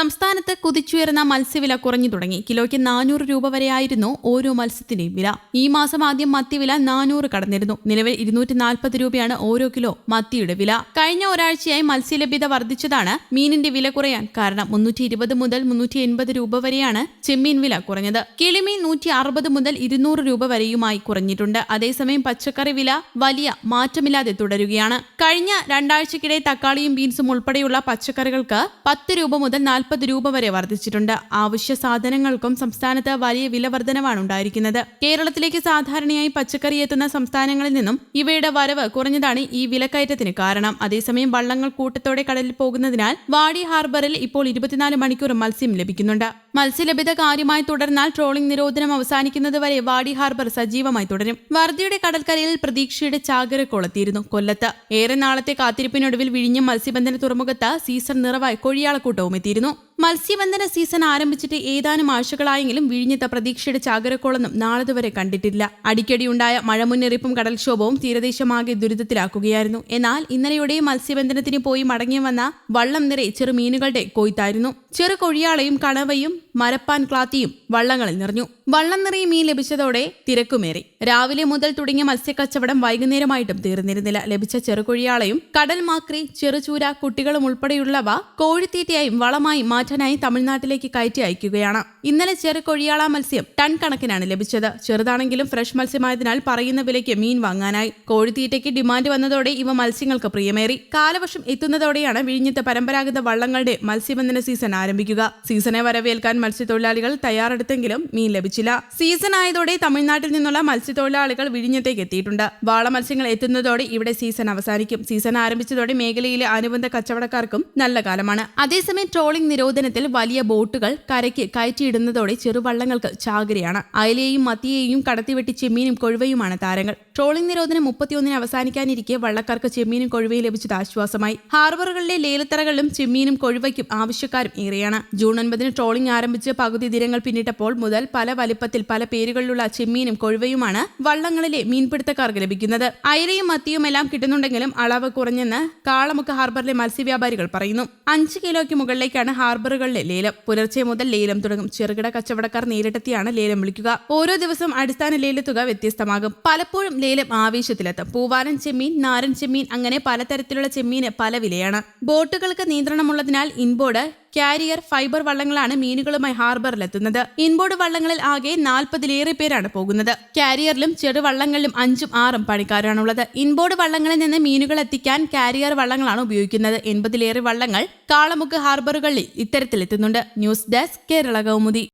സംസ്ഥാനത്ത് കുതിച്ചുയർന്ന മത്സ്യവില കുറഞ്ഞു തുടങ്ങി. കിലോയ്ക്ക് നാനൂറ് രൂപ വരെയായിരുന്നു ഓരോ മത്സ്യത്തിന്റെയും വില. ഈ മാസം ആദ്യം മത്തിവില നാനൂറ് കടന്നിരുന്നു. നിലവിൽ ഇരുന്നൂറ്റി നാൽപ്പത് രൂപയാണ് ഓരോ കിലോ മത്തിയുടെ വില. കഴിഞ്ഞ ഒരാഴ്ചയായി മത്സ്യലഭ്യത വർദ്ധിച്ചതാണ്. മീനിന്റെ വില കുറയാൻ കാരണം മുന്നൂറ്റി ഇരുപത് മുതൽ മുന്നൂറ്റി എൺപത് രൂപ വരെയാണ് ചെമ്മീൻ വില കുറഞ്ഞത്. കിളിമീൻ നൂറ്റി അറുപത് മുതൽ ഇരുന്നൂറ് രൂപ വരെയുമായി കുറഞ്ഞിട്ടുണ്ട്. അതേസമയം പച്ചക്കറി വില വലിയ മാറ്റമില്ലാതെ തുടരുകയാണ്. കഴിഞ്ഞ രണ്ടാഴ്ചക്കിടെ തക്കാളിയും ബീൻസും ഉൾപ്പെടെയുള്ള പച്ചക്കറികൾക്ക് പത്ത് രൂപ മുതൽ നാൽപ്പത് രൂപ വരെ വർദ്ധിച്ചിട്ടുണ്ട്. ആവശ്യ സാധനങ്ങൾക്കും സംസ്ഥാനത്ത് വലിയ വില വർധനവാണ് ഉണ്ടായിരിക്കുന്നത്. കേരളത്തിലേക്ക് സാധാരണയായി പച്ചക്കറി എത്തുന്ന സംസ്ഥാനങ്ങളിൽ നിന്നും ഇവയുടെ വരവ് കുറഞ്ഞതാണ് ഈ വിലക്കയറ്റത്തിന് കാരണം. അതേസമയം വള്ളങ്ങൾ കൂട്ടത്തോടെ കടലിൽ പോകുന്നതിനാൽ വാടി ഹാർബറിൽ ഇപ്പോൾ ഇരുപത്തിനാല് മണിക്കൂർ മത്സ്യം ലഭിക്കുന്നുണ്ട്. മത്സ്യലഭ്യത കാര്യമായി തുടർന്നാൽ ട്രോളിംഗ് നിരോധനം അവസാനിക്കുന്നതുവരെ വാടി ഹാർബർ സജീവമായി തുടരും. വർദ്ധിയുടെ കടൽക്കരയിൽ പ്രതീക്ഷയുടെ ചാകര കൊളത്തിയിരുന്നു കൊല്ലത്ത്. ഏറെ നാളത്തെ കാത്തിരിപ്പിനൊടുവിൽ വിഴിഞ്ഞ മത്സ്യബന്ധന തുറമുഖത്ത് സീസൺ നിറവായി കൊഴിയാളക്കൂട്ടവും എത്തിയിരുന്നു മത്സ്യബന്ധന സീസൺ ആരംഭിച്ചിട്ട് ഏതാനും ആഴ്ചകളായെങ്കിലും വിഴിഞ്ഞത്തെ പ്രതീക്ഷയുടെ ചാകരക്കോളൊന്നും നാളതുവരെ കണ്ടിട്ടില്ല. അടിക്കടിയുണ്ടായ മഴ മുന്നറിയിപ്പും കടൽക്ഷോഭവും തീരദേശമാകെ ദുരിതത്തിലാക്കുകയായിരുന്നു. എന്നാൽ ഇന്നലെയുടെ മത്സ്യബന്ധനത്തിന് പോയി മടങ്ങി വന്ന വള്ളം നിറയെ ചെറുമീനുകളുടെ കൊയ്ത്തായിരുന്നു. ചെറു കൊഴിയാളയും കണവയും മരപ്പാൻ ക്ലാത്തിയും വള്ളങ്ങളിൽ നിറഞ്ഞു. വള്ളം നിറയെ മീൻ ലഭിച്ചതോടെ തിരക്കുമേറി. രാവിലെ മുതൽ തുടങ്ങിയ മത്സ്യക്കച്ചവടം വൈകുന്നേരമായിട്ടും തീർന്നിരുന്നില്ല. ലഭിച്ച ചെറുകൊഴിയാളയും കടൽ മാക്രി ചെറുചൂര കുട്ടികളും ഉൾപ്പെടെയുള്ളവ കോഴിത്തീറ്റയായും വളമായും മാറ്റാനായി തമിഴ്നാട്ടിലേക്ക് കയറ്റി അയക്കുകയാണ് ഇന്നലെ ചെറുകൊഴിയാള മത്സ്യം ടൺ കണക്കിനാണ് ലഭിച്ചത്. ചെറുതാണെങ്കിലും ഫ്രഷ് മത്സ്യമായതിനാൽ പറയുന്ന വിലയ്ക്ക് മീൻ വാങ്ങാനായി. കോഴിത്തീറ്റയ്ക്ക് ഡിമാൻഡ് വന്നതോടെ ഇവ മത്സ്യങ്ങൾക്ക് പ്രിയമേറി. കാലവർഷം എത്തുന്നതോടെയാണ് വിഴിഞ്ഞത്തെ പരമ്പരാഗത വള്ളങ്ങളുടെ മത്സ്യബന്ധന സീസൺ ആരംഭിക്കുക. സീസണെ വരവേൽക്കാൻ മത്സ്യത്തൊഴിലാളികൾ തയ്യാറെടുത്തെങ്കിലും മീൻ ലഭിച്ചില്ല. സീസൺ ആയതോടെ തമിഴ്നാട്ടിൽ നിന്നുള്ള മത്സ്യത്തൊഴിലാളികൾ വിഴിഞ്ഞത്തേക്ക് എത്തിയിട്ടുണ്ട്. വാള മത്സ്യങ്ങൾ എത്തുന്നതോടെ ഇവിടെ സീസൺ അവസാനിക്കും. സീസൺ ആരംഭിച്ചതോടെ മേഖലയിലെ അനുബന്ധ കച്ചവടക്കാർക്കും നല്ല കാലമാണ്. അതേസമയം ട്രോളിംഗ് നിരോധനത്തിൽ വലിയ ബോട്ടുകൾ കരയ്ക്ക് കയറ്റിയിടുന്നതോടെ ചെറുവള്ളങ്ങൾക്ക് ചാകരയാണ്. അയലയെയും മത്തിയെയും കടത്തിവെട്ടി ചെമ്മീനും കൊഴുവയുമാണ് താരങ്ങൾ. ട്രോളിംഗ് നിരോധനം മുപ്പത്തിയൊന്നിന് അവസാനിക്കാനിരിക്കെ വള്ളക്കാർക്ക് ചെമ്മീനും കൊഴുവയും ലഭിച്ചത് ആശ്വാസമായി. ഹാർബറുകളിലെ ലേലത്തറകളിലും ചെമ്മീനും കൊഴുവയ്ക്കും ആവശ്യക്കാരും ഏറെയാണ്. ജൂൺ ഒൻപതിന് ട്രോളിംഗ് ആരംഭിച്ച് പകുതി ദിനങ്ങൾ പിന്നിട്ടപ്പോൾ മുതൽ പല വലിപ്പത്തിൽ പല പേരുകളിലുള്ള ചെമ്മീനും കൊഴുവയുമാണ് വള്ളങ്ങളിലെ മീൻപിടുത്തക്കാർക്ക് ലഭിക്കുന്നത്. അയലയും മത്തിയും എല്ലാം കിട്ടുന്നുണ്ടെങ്കിലും അളവ് കുറഞ്ഞെന്ന് കാളമുക്ക് ഹാർബറിലെ മത്സ്യവ്യാപാരികൾ പറയുന്നു. അഞ്ച് കിലോയ്ക്ക് മുകളിലേക്കാണ് ഹാർബറുകളിലെ ലേലം. പുലർച്ചെ മുതൽ ലേലം തുടങ്ങും ചെറുകിട കച്ചവടക്കാർ നേരിട്ടെത്തിയാണ് ലേലം വിളിക്കുക. ഓരോ ദിവസം അടിസ്ഥാന ലേലത്തുക വ്യത്യസ്തമാകും. പലപ്പോഴും ലേലം ആവേശത്തിലെത്തും. പൂവാരൻ ചെമ്മീൻ നാരൻ ചെമ്മീൻ അങ്ങനെ പലതരത്തിലുള്ള ചെമ്മീന് പല വിലയാണ്. ബോട്ടുകൾക്ക് നിയന്ത്രണമുള്ളതിനാൽ ഇൻബോർഡ് കാരിയർ ഫൈബർ വള്ളങ്ങളാണ് മീനുകളുമായി ഹാർബറിലെത്തുന്നത്. ഇൻബോർഡ് വള്ളങ്ങളിൽ ആകെ നാൽപ്പതിലേറെ പേരാണ് പോകുന്നത്. കാരിയറിലും ചെറുവള്ളങ്ങളിലും അഞ്ചും ആറും പണിക്കാരാണുള്ളത്. ഇൻബോർഡ് വള്ളങ്ങളിൽ നിന്ന് മീനുകൾ എത്തിക്കാൻ കാരിയർ വള്ളങ്ങളാണ് ഉപയോഗിക്കുന്നത്. എൺപതിലേറെ വള്ളങ്ങൾ കാളമുക്ക് ഹാർബറുകളിൽ ഇത്തരത്തിലെത്തുന്നുണ്ട്. News desk Kerala Kaumudi.